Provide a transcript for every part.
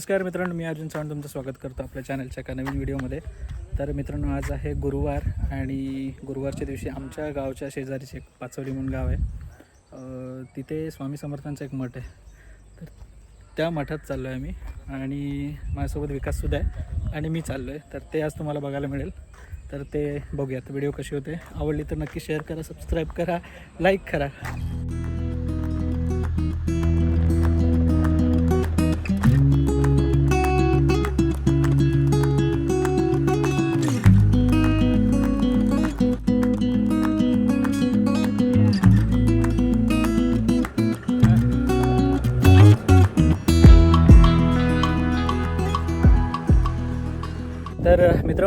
नमस्कार मित्रांनो मी अर्जुन चव्हाण तुमचं स्वागत करतो आपल्या चॅनलच्या एका नवीन व्हिडिओमध्ये तर मित्रांनो आज आहे गुरुवार आणि गुरुवारच्या दिवशी आमच्या गावच्या शेजारीचे एक पाचवली म्हणून गाव आहे. तिथे स्वामी समर्थांचा एक मठ आहे. तर त्या मठात चाललो आहे मी आणि माझ्यासोबत विकाससुद्धा आहे आणि मी चाललो आहे तर ते आज तुम्हाला बघायला मिळेल. तर ते बघूयात व्हिडिओ कशी होते. आवडली तर नक्की शेअर करा सबस्क्राईब करा लाईक करा.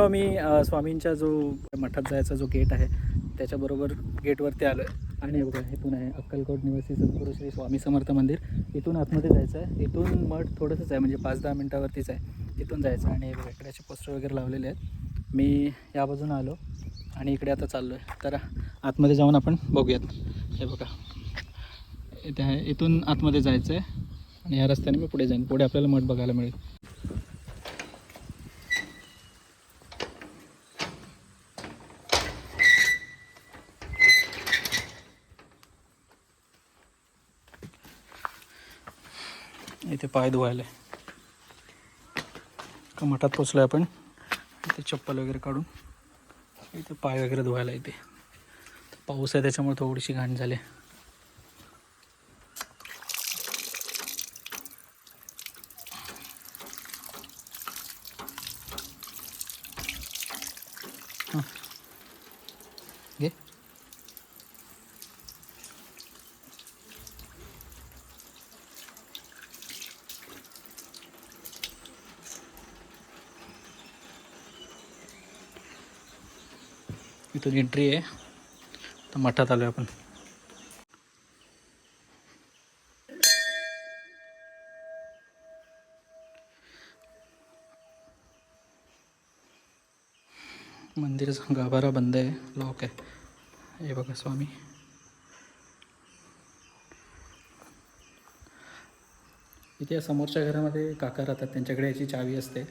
जेव्हा मी स्वामींच्या जो मठात जायचा जो गेट आहे त्याच्याबरोबर गेटवरती आलो आहे आणि हे बघा इथून आहे अक्कलकोट निवासी सद्गुरू श्री स्वामी समर्थ मंदिर. इथून आतमध्ये जायचं आहे. इथून मठ थोडंसंच आहे म्हणजे पाच दहा मिनटावरतीच आहे. इथून जायचं आणि हे बघा असे पोस्टर वगैरे लावलेले आहेत. मी या बाजूनं आलो आणि इकडे आता चाललो आहे तर आतमध्ये जाऊन आपण बघूयात. हे बघा. इथे आहे. इथून आतमध्ये जायचं आहे आणि या रस्त्याने मी पुढे जाईन. पुढे आपल्याला मठ बघायला मिळेल इथे पाय धुवायला का मठात पोचलो आहे आपण. इथे चप्पल वगैरे काढून. इथे पाय वगैरे धुवायला इथे. पाऊस आहे त्याच्यामुळे थोडीशी घाण झाली इथून एंट्री आहे. तर मठात आलो आपण. मंदिराचा गाभारा बंद आहे लॉक आहे. हे बघा स्वामी. इथे समोरच्या घरामध्ये काका राहतात त्यांच्याकडे याची चावी असते.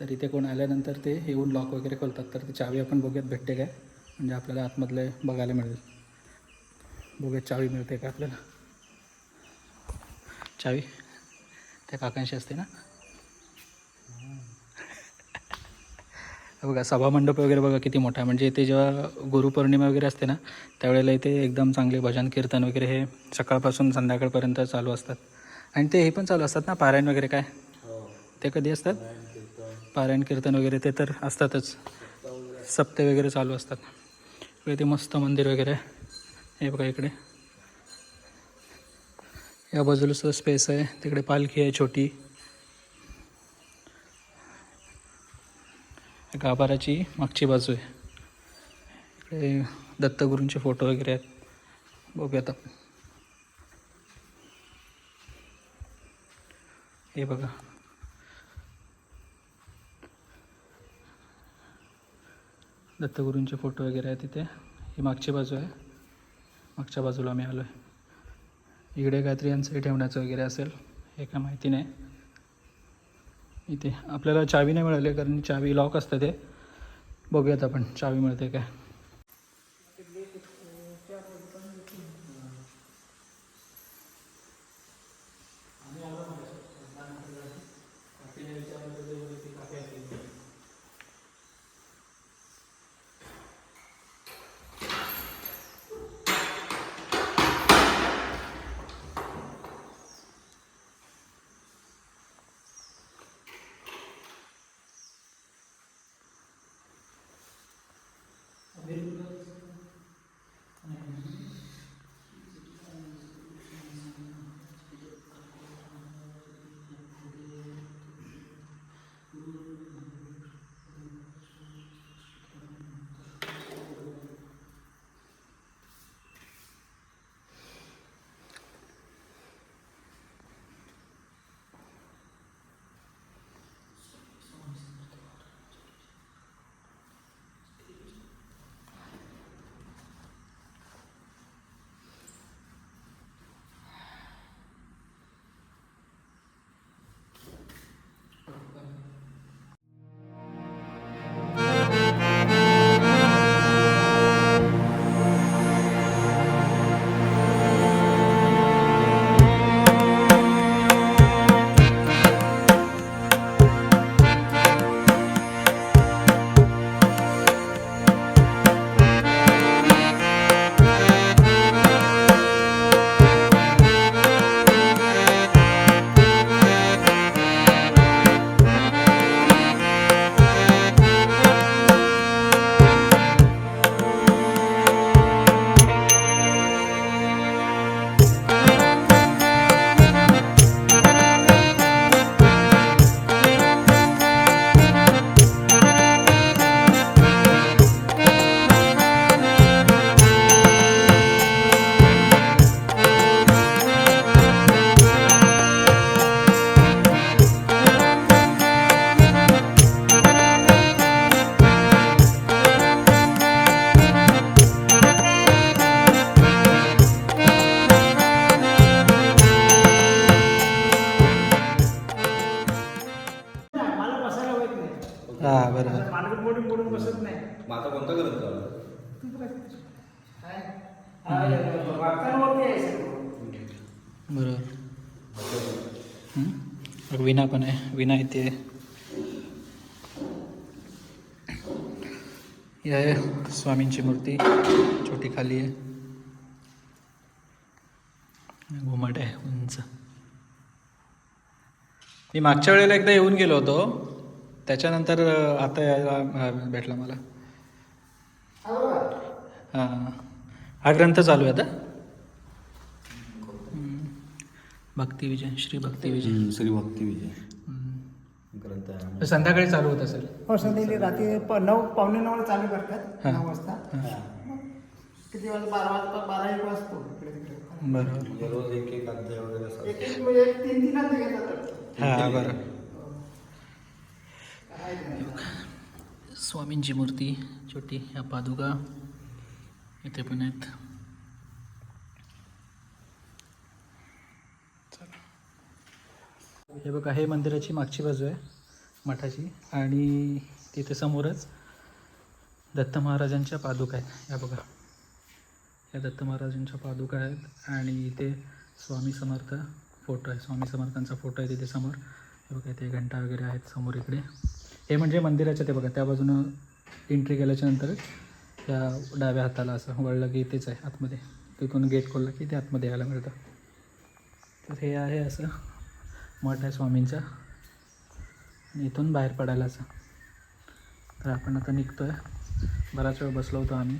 तर इथे कोण आल्यानंतर ते येऊन लॉक वगैरे खोलतात. तर ती चावी आपण बघूयात भेटते काय? म्हणजे आपल्याला आतमधले बघायला मिळेल. बघूयात चावी मिळते का आपल्याला? चावी? त्या काकांशी असते ना? हे बघा सभामंडप वगैरे बघा किती मोठा आहे. म्हणजे इथे जेव्हा गुरुपौर्णिमा वगैरे असते ना त्यावेळेला इथे एकदम चांगले भजन कीर्तन वगैरे हे सकाळपासून संध्याकाळपर्यंत चालू असतात. आणि ते हे पण चालू असतात ना पारायण वगैरे काय? ते कधी असतात? पारायण कीर्तन वगैरे ते तर असतातच. सप्ते वगैरे चालू असतात. इकडे ते मस्त मंदिर वगैरे आहे. हे बघा इकडे. या बाजूला सुद्धा स्पेस आहे. तिकडे पालखी आहे छोटी. गाभाराची मागची बाजू आहे. इकडे दत्तगुरूंचे फोटो वगैरे आहेत. बघूयात आपण हे बघा. दत्तगुरूंचे फोटो वगैरे आहे तिथे. ही मागची बाजू आहे. मागच्या बाजूला आम्ही आलो आहे इकडे काहीतरी यांचंही ठेवण्याचं वगैरे असेल हे काय माहिती नाही. इथे आपल्याला चावी नाही मिळाली कारण चावी लॉक असतं ते. बघूयात आपण चावी मिळते काय. बसत नाही. मग आता कोणता ग्रंथ सगळं. बरोबर. हं? विना पण आहे. विना इथे. ही आहे स्वामींची मूर्ती. छोटी खाली आहे. घुमट आहे उंच. मी मागच्या वेळेला एकदा येऊन गेलो होतो. त्याच्यानंतर आता यायला भेटला मला हा. हां हा ग्रंथ चालू आहे आता. भक्ती विजय श्री भक्ती विजय श्री भक्ती विजय. ग्रंथ आहे संध्याकाळी चालू होत असेल हो संध्याकाळी रात्री प- नऊ पावणे नऊ चालू करतात हा. नऊ वाजता हां. किती वाजता बारा वाजता बारा एक वाजतो इकडे तिकडे बरोबर म्हणजे रोज एक एक अध्याय वगैरे असं एक एक म्हणजे तीन तीन अध्याय घेतात हां बरं? स्वामींची मूर्ती छोटी ह्या पादुका इथे पण आहेत. हे बघा हे मंदिराची मागची बाजू आहे मठाची. आणि तिथे समोरच दत्त महाराजांच्या पादुका आहेत. या बघा. या दत्त महाराजांच्या पादुका आहेत आणि इथे स्वामी समर्थ फोटो आहे. स्वामी समर्थांचा फोटो आहे तिथे समोर. हे बघा इथे घंटा वगैरे आहेत समोर इकडे. हे म्हणजे मंदिराच्या ते बघा त्या बाजूनं एंट्री केल्याच्यानंतर त्या डाव्या हाताला असं वळलं की इथेच आहे आतमध्ये. तिथून गेट खोललं की ते आतमध्ये यायला मिळतं. तर हे आहे असं मठ आहे स्वामींचा. आणि इथून बाहेर पडायला असं. तर आपण आता निघतो आहे बराच वेळ बसलो होतो आम्ही.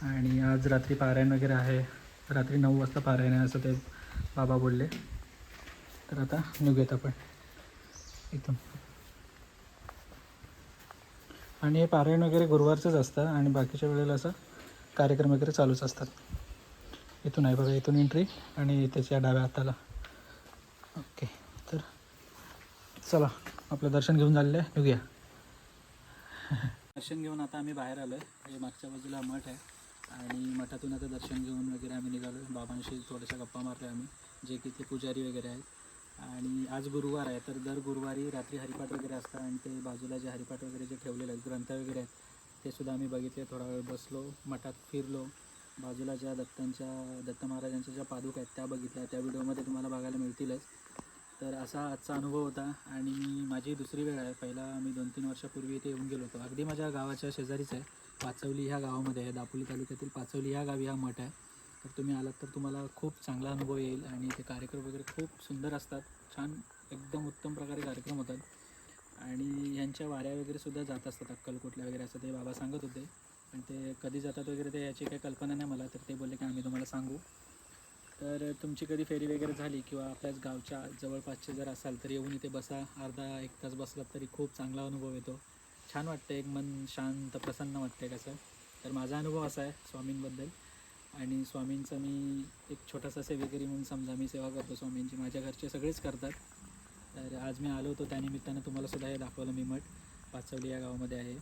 आणि आज रात्री पारायण वगैरे आहे. रात्री नऊ वाजता पारायण आहे असं ते बाबा बोलले. तर आता निघूयात आपण. इथून. आणि हे पारायण वगैरे गुरुवारचंच असतं आणि बाकीच्या वेळेला असं कार्यक्रम वगैरे चालूच असतात. इथून आहे बघा इथून एंट्री आणि त्याच्या डाव्या हाताला. ओके तर चला आपलं दर्शन घेऊन झालेलं आहे निघूया. दर्शन घेऊन आता आम्ही बाहेर आलो आहे हे मागच्या बाजूला मठ आहे आणि मठातून आता दर्शन घेऊन वगैरे आम्ही निघालो बाबांशी थोड्याशा गप्पा मारल्या आम्ही. जे की ते पुजारी वगैरे आहेत. आणि आज गुरुवार आहे तर दर गुरुवारी रात्री हरिपाठ वगैरे असतात आणि ते बाजूला जे हरिपाठ वगैरे जे ठेवलेले आहेत ग्रंथ वगैरे आहेत ते सुद्धा आम्ही बघितले. थोडा वेळ बसलो मठात फिरलो. बाजूला ज्या दत्तांच्या दत्त महाराजांच्या ज्या पादुका आहेत त्या बघितल्या. त्या व्हिडिओमध्ये तुम्हाला बघायला मिळतीलच. तर असा आजचा अनुभव होता आणि मी माझी दुसरी वेळ आहे. पहिला मी दोन तीन वर्षापूर्वी इथे येऊन गेलो होतो. अगदी माझ्या गावाच्या शेजारीच आहे. पाचवली ह्या गावामध्ये आहे. दापोली तालुक्यातील पाचवली ह्या गावी हा मठ आहे. तर तुम्ही आलात तर तुम्हाला खूप चांगला अनुभव येईल आणि ते कार्यक्रम वगैरे खूप सुंदर असतात. छान एकदम उत्तम प्रकारे कार्यक्रम होतात. आणि ह्यांच्या वाऱ्या वगैरे सुद्धा जात असतात. अक्कलकोटल्या वगैरे असं ते बाबा सांगत होते. आणि ते कधी जातात वगैरे ते याची काही कल्पना नाही मला. तर ते बोलले की आम्ही तुम्हाला सांगू. तर तुमची कधी फेरी वगैरे झाली किंवा आपल्याच गावच्या जवळपासचे जर असाल तर येऊन इथे बसा. अर्धा एक तास बसलात तरी खूप चांगला अनुभव येतो. छान वाटतं एक मन शांत प्रसन्न वाटते कसं. तर माझा अनुभव असा आहे स्वामींबद्दल. आणि स्वामींचा मी एक छोटासा सेवेकरी म्हणून समजा मी सेवा करतो स्वामींची. माझ्या घरचे सगळेच करतात. तर आज मी आलो होतो त्यानिमित्तानं तुम्हाला सुद्धा हे दाखवलं मी मठ. पाचवली या गावामध्ये आहे.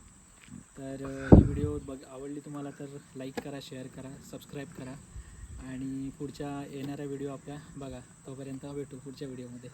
तर ही व्हिडिओ बघ आवडली तुम्हाला तर लाईक करा शेअर करा सबस्क्राईब करा आणि पुढच्या येणाऱ्या व्हिडिओ आपल्या बघा. तोपर्यंत भेटू पुढच्या व्हिडिओमध्ये.